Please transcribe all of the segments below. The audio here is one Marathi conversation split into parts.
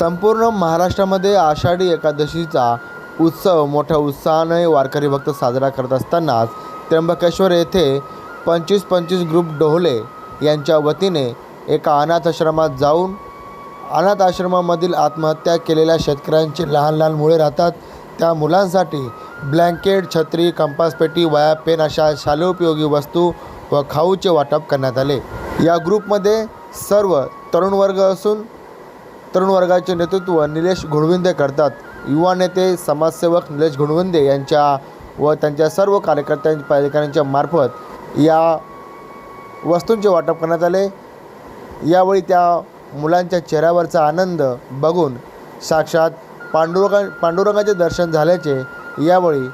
संपूर्ण महाराष्ट्रामध्ये आषाढी एकादशीचा उत्सव मोठ्या उत्साहाने वारकरी भक्त साजरा करत असतानाच त्र्यंबकेश्वर येथे पंचवीस पंचवीस ग्रुप डोहले यांच्या वतीने एका अनाथ आश्रमात जाऊन अनाथ आश्रमामधील आत्महत्या केलेल्या शेतकऱ्यांची लहान लहान मुळे राहतात. त्या मुलांसाठी ब्लँकेट छत्री कंपासपेटी वया पेन अशा शालेयोपयोगी वस्तू व खाऊचे वाटप करण्यात आले. या ग्रुपमध्ये सर्व तरुण वर्ग असून तरुण वर्गाचे नेतृत्व निलेश घोडविंदे करतात. युवा नेते समाजसेवक निलेश घोडविंदे यांच्या व त्यांच्या सर्व कार्यकर्त्यां पदाधिकाऱ्यांच्या मार्फत या वस्तूंचे वाटप करण्यात आले. यावेळी त्या मुलांच्या चेहऱ्यावरचा आनंद बघून साक्षात पांडुरंगा पांडुरंगाचे दर्शन झाल्याचे यावेळी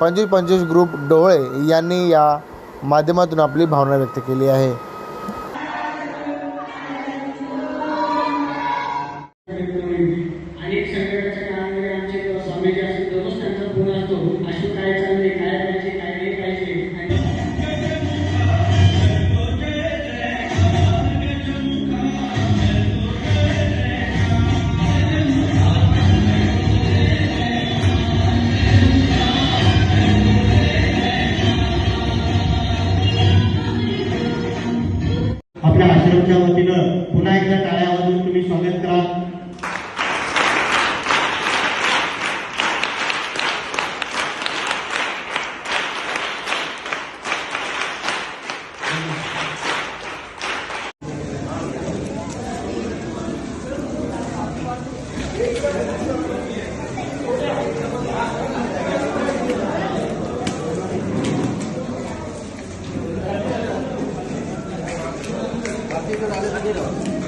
पंचवीस पंचवीस ग्रुप डोळे यांनी या माध्यमातून आपली भावना व्यक्त केली आहे. आपल्या आश्रमच्या वतीनं पुन्हा एकदा टाळ्या वाजवून तुम्ही स्वागत करा 这个拿的是这种